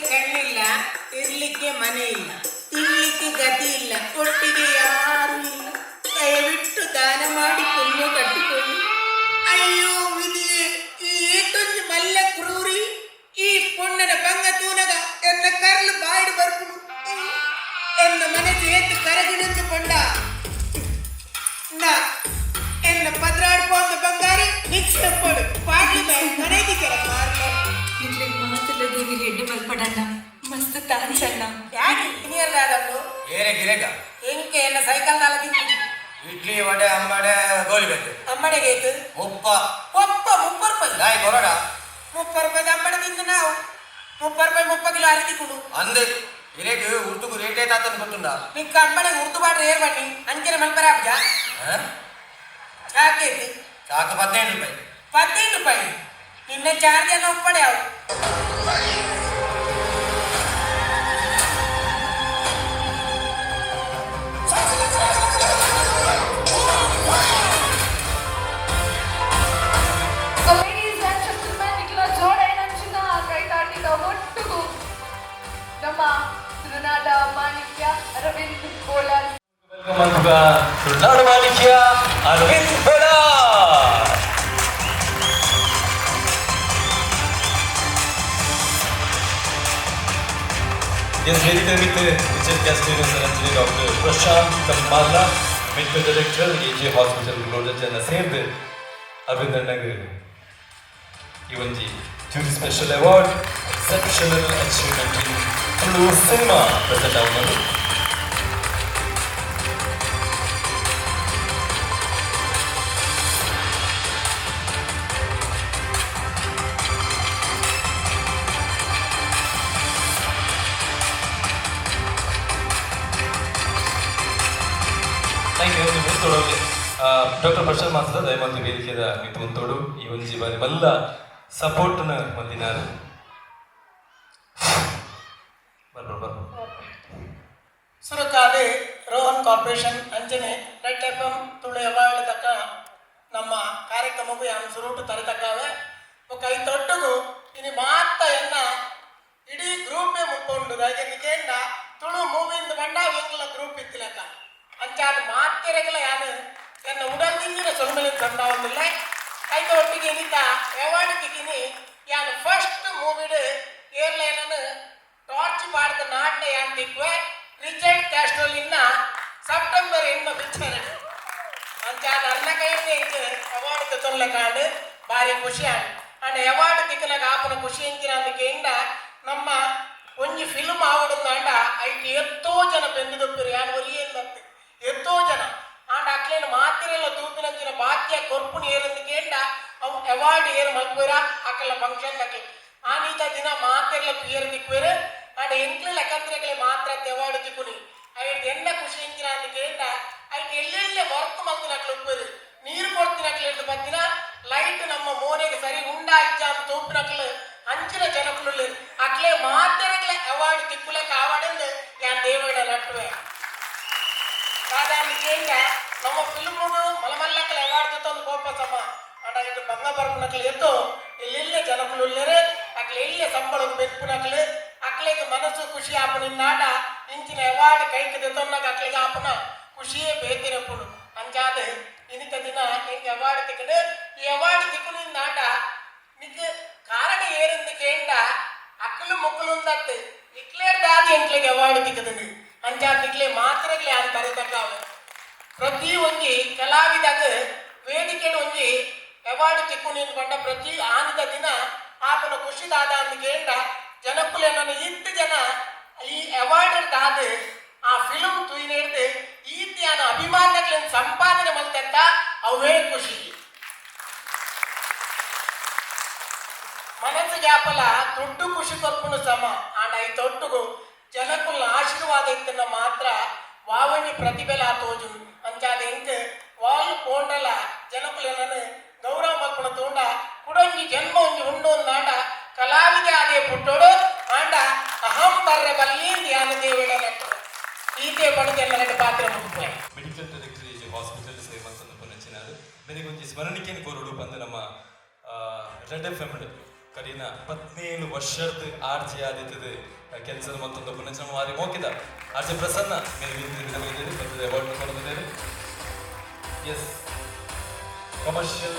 ಕಣ್ಣಿಲ್ಲ ಇರ್ಲಿಕ್ಕೆ ಮನೆ ಇಲ್ಲ. ತಿನ್ಲಿಕ್ಕೆ ಗತಿ ಇಲ್ಲ ಒಟ್ಟಿಗೆ ಯಾರು ಇಲ್ಲ. ದಯವಿಟ್ಟು ದಾನ ಮಾಡಿ ಪುಣ್ಯ ಕಟ್ಟಿಕೊಳ್ಳಿ ಏತು ಕರಗಿಣಿಂದು ಕೊಂಡ ಎನ್ನ ಪದ್ರಾಡ್ಕೊಂಡು ಬಂಗಾರಿ ನಿಕ್ಷೆ ಕೊಡು ಪಾಟಿ ಮನೆಗೆ ಕೆಲ ಮಾರ್ಲ. ದೇವಿ ಹೆಡ್ಡೆ ಮಲ್ಪಡಣ್ಣ ಮಸ್ತ್ ಅಣ್ಣ. ಯಾಕೆ ಇನಿಯಲ್ಲಾದದ್ದು ಏರೆ ಗಿರೆಗ? ಎಂಕೆ ಎಲ್ಲ ಸೈಕಲ್ ನಾಲ್ಕು ಇಡ್ಲಿ ವಡೆ ಅಂಬಡೆ ಬೇಕು ಅಮ್ಮನೆಗೆ ಏತು ಉಪ್ಪ ಒಪ್ಪ ಮುಪ್ಪ ರೂಪಾಯಿ. ದಾಯಿ ಕೊರಡ ಮುಪ್ಪ ರೂಪಾಯಿ ಅಮ್ಮಡೆ ತಿಂದು ನಾವು. ಮುಪ್ಪ ರೂಪಾಯಿ ಮುಪ್ಪ ಕಿಲೋ ಅರಿತಿ ಕೊಡು. ಅಂದ್. ಇರೇಗ ಉರ್ದುಗು ರೇಟ್ ಏತಾತನ್ ಗೊತ್ತುಂಡ ನಿಕ್ಕ ಅಮ್ಮನೆಗೆ ಉರ್ದು ಬಾಡ್ರೆ ಏರ್ ಬನ್ನಿ ಅಂಚನೆ ಮಲ್ಪರ ಅಬ್ಜ ಯಾಕೇತಿ ಚಾಕ ಹದಿನೈದು ರೂಪಾಯಿ ಪದಿನೈದು ರೂಪಾಯಿ ನಿನ್ನೆ ಚಾರ್ಜ್ ಅನ್ನ ಒಪ್ಪಡೆ ಅವು Welcome juga Yes, very good with Richard Castillo and Dr. Prashant Kamala, Medical Director, AJ Hospital, Glodaj and Asird, Arvind Nagar. Given the two special award, exceptional achievement in Flu Cinema, present our thank you ಮುಂತೋಡು doctor Prashant ಮಾತ್ರ ದಯಮಾತು ವೇದಿಕೆದ ಮಿತ್ ಮುಂತೋಡು. ಈ ಒಂದು ಬಲ್ಲ support ಸಪೋರ್ಟ್ನ ಬರ್ಬೋದು ಸುರಕಾದೆ ರೋಹನ್ ಕಾರ್ಪೊರೇಷನ್, ಅಂಜನೆ right F M Tulu award ತಕ್ಕ ನಮ್ಮ ಕಾರ್ಯಕ್ರಮಕ್ಕೂ ಯಾನು ಸುರುಟು ತರತಕ್ಕವೆ. ಕೈ ತೊಟ್ಟದು ಇನಿ ಮಾತ ಎನ್ನ ಇಡೀ ಗ್ರೂಪ್ ಮುಕ್ಕೊಂಡು ನಿಕೇಂಡ ತುಳು ಮೂವಿಂದ ಬಂಡ ಗ್ರೂಪ್ ಇತ್ತಿಲಕ ಅಂಚಾದ ಮಾತೆರೆಗಲ ಯಾನು ಎನ್ನ ಉಡಲ್ ತಿಂದಿನ ಸೊಲ್ಮೆಲೆ ತಂದ ಒಂದಿಲ್ಲ ಐದು ಒಟ್ಟಿಗೆ ಇನಿತ ಅವಾರ್ಡ್ ತಿಗಿನಿ ಯಾನು ಫಸ್ಟ್ ಮೂವಿಡ್ ಏರ್ಲೈನನ್ನು ಟಾರ್ಚ್ ಮಾಡಿದ ನಾಟ್ನ ಯಾನ್ ತಿಕ್ವೆ ರಿಚರ್ಡ್ ಕ್ಯಾಸ್ಟ್ರೋಲ್ ಇನ್ನ ಸೆಪ್ಟೆಂಬರ್ ಎಣ್ಮ ಬಿಚ್ಚಾರ ಅಂತ ನನ್ನ ಕೈಯಿಂದ ಇಂಚ ಅವಾರ್ಡ್ ತೊಲ್ಲ ಕಾಂಡು ಭಾರಿ ಖುಷಿ ಆಂಡ್ ಅಂಡ್ ಅವಾರ್ಡ್ ತಿಕ್ಕನಾಗ ಆಪನ ಖುಷಿ ಇಂಚಿನ ಅದಕ್ಕೆ ಇಂಡ ನಮ್ಮ ಒಂಜಿ ಫಿಲ್ಮ್ ಆವಡುಂದಾಂಡ ಐಟಿ ಎತ್ತೋ ಜನ ಬೆಂದಿದೊಪ್ಪಿರು ಯಾನ್ ಒರಿಯೇನ್ ಮತ್ತೆ ಎತ್ತೋ ಜನ ಆಂಡ ಅಕ್ಲೇನು ಮಾತಿರೆಲ್ಲ ತೂಪಿನಂಚಿನ ಬಾತ್ಯ ಕೊರ್ಪುನಿ ಏರಂದಿಕೆ ಇಂಡ ಅವು ಅವಾರ್ಡ್ ಏರು ಮಲ್ಪುರ ಅಕ್ಕಲ ಫಂಕ್ಷನ್ ದಕ್ಕೆ ಆನೀತ ದಿನ ಮಾತೆಲ್ಲ ಏರು ತಿಕ್ವೇರು ಆಂಡ ಎಂಕ್ಲೆ ಲೆಕ್ಕಂತ್ರೆಗಳೇ ಮಾತ್ರ ಅವಾರ್ಡ್ ತಿಕ್ಕುನಿ ಐಟ್ ಎನ್ನ ಖುಷಿ ಇಂಚಿನ ಅದಕ್ಕೆ ಇಂಡ ಐಟ್ ಎಲ್ಲೆಲ್ಲೇ ವರ್ಕ್ ಮಲ್ತಿನಕ್ಲು ಉಪ್ಪೇರು ನೀರು ಕೊಡ್ತಿನಕ್ಲು ಹಿಡಿದು ಬತ್ತಿನ ಲೈಟ್ ನಮ್ಮ ಮೋನೆಗೆ ಸರಿ ಉಂಡಾ ಇಜ್ಜ ಅಂತ ತೂಪಿನಕ್ಲು ಅಂಚಿನ ಜನಕುಲು ಅಕ್ಲೆ ಮಾತೆರೆಗ್ಲೆ ಅವಾರ್ಡ್ ತಿಕ್ಕುಲಕ ಆವಾಡೆಂದು ಯಾನ್ ದೇವಡ ನಟ್ಟುವೆ ಸಾಧಾರಣ ನಮ್ಮ ಸಂಬಳ ಬೆಪ್ಪುನಕ್ಲು ಅಕ್ಲೆಗೆ ಮನಸ್ಸು ಖುಷಿ ಆಪನ ನಾಡ ಇಂಚಿನ ಅವಾರ್ಡ್ ಕೈಗೆ ತೆತ್ತೊನ್ನಾಗ ಅಕ್ಲೆಗೆ ಆಪನ ಖುಷಿಯೇ ಬೇತಿರಪ್ಪುಡು ಅಂಚಾದ ಇನಿತ ದಿನ ಹಿಂಗೆ ಅವಾರ್ಡ್ ತಿಕ್ಕಡು ಅವಾರ್ಡ್ ತಿಕ್ಕುನ ನಾಡ ನಿಕ್ಕೆ ಕಾರಣ ಏರಿಂದ ಕೇಂಡ ಅಕ್ಕಲು ಮುಕ್ಕಲು ಅಂದತ್ತೆ. ಇಕ್ಲೇರ್ ದಾದಿ ಎಂಕ್ಲೆಗೆ ಅವಾರ್ಡ್ ತಿಕ್ಕದನು ಅಂಚಾದ ನಿಕ್ಲೆ ಮಾತ್ರಗ್ಲೆ ಯಾರು ತರತಕ್ಕಾವೆ ಪ್ರತಿ ಒಂಜಿ ಕಲಾವಿದಾಗ ವೇದಿಕೆ ಒಂಜಿ ಅವಾರ್ಡ್ ತಿಕ್ಕು ನಿಂತ್ಕೊಂಡ ಪ್ರತಿ ಆನದ ದಿನ ಆಪನ ಖುಷಿದಾದ ಅಂದ ಕೇಂಡ ಜನಕ್ಕುಲೆ ನನ್ನ ಇತ್ತು ಜನ ಈ ಅವಾರ್ಡ್ ದಾದೆ ಆ ಫಿಲ್ಮ್ ಈತಿ ಈತಿಯಾನ ಅಭಿಮಾನಗಳನ್ನು ಸಂಪಾದನೆ ಮಲ್ತಂತ ಅವೇ ಖುಷಿ. ಮನಸ್ಸು ಜಾಪಲ ದೊಡ್ಡ ಖುಷಿ ಕೊರ್ಪುನು ಸಮ ಆಂಡ ಈ ತೊಟ್ಟುಗು ಜನಕ್ಕುಲ್ಲ ಆಶೀರ್ವಾದ ಇತ್ತನ್ನ ಮಾತ್ರ ವಾವಣಿ ಪ್ರತಿಭೆಲ ತೋಜು. ಅಂಚಾದ ಎಂಕ್ ವಾಲ್ ಪೋಂಡಲ ಜನಕ್ಕುಲ ನನ್ನ ಗೌರವ ಮಲ್ಪನ ತೋಂಡ, ಕುಡಂಗಿ ಜನ ನಾಲ್ಗೆ ಅದೇ ಪುಟ್ಟೋಡು ಆಂಡ ಅಹಂ ಬರ್ರ ಬಲ್ಲಿ ಧ್ಯಾನ ದೇವಡ ಈತೆ ಪಡೆದ ಎರಡು ಪಾತ್ರ ಮುಗಿಪೋಯ್ ಮೆಡಿಕಲ್ ಡೈರೆಕ್ಟರ್ ಈ ಹಾಸ್ಪಿಟಲ್ ಸೇವೆ ಅಂತ ಪೊನಚಿನಾರು ಬೆನಿಗೆ ಒಂಜಿ ಸ್ಮರಣಿಕೆನ್ ಕೋರುಡು ಬಂದ ನಮ್ಮ ರೆಡ್ ಎಫ್ ಎಂ ಕರೀನ ಹದಿನೇಳು ವರ್ಷದ ಆರ್ಜಿ ಆದಿತ್ತದ ಕೆಲಸದ ಮತ್ತೊಂದು ಮಾರಿ ಮೋಕಿದ ಆರ್ಜಿ ಪ್ರಸನ್ನ ಬಂದಿದೆ ಅವಾರ್ಡ್ ಕೊಡುತ್ತಿದ್ದೇನೆ ಎಸ್ ಕಮರ್ಷಿಯಲ್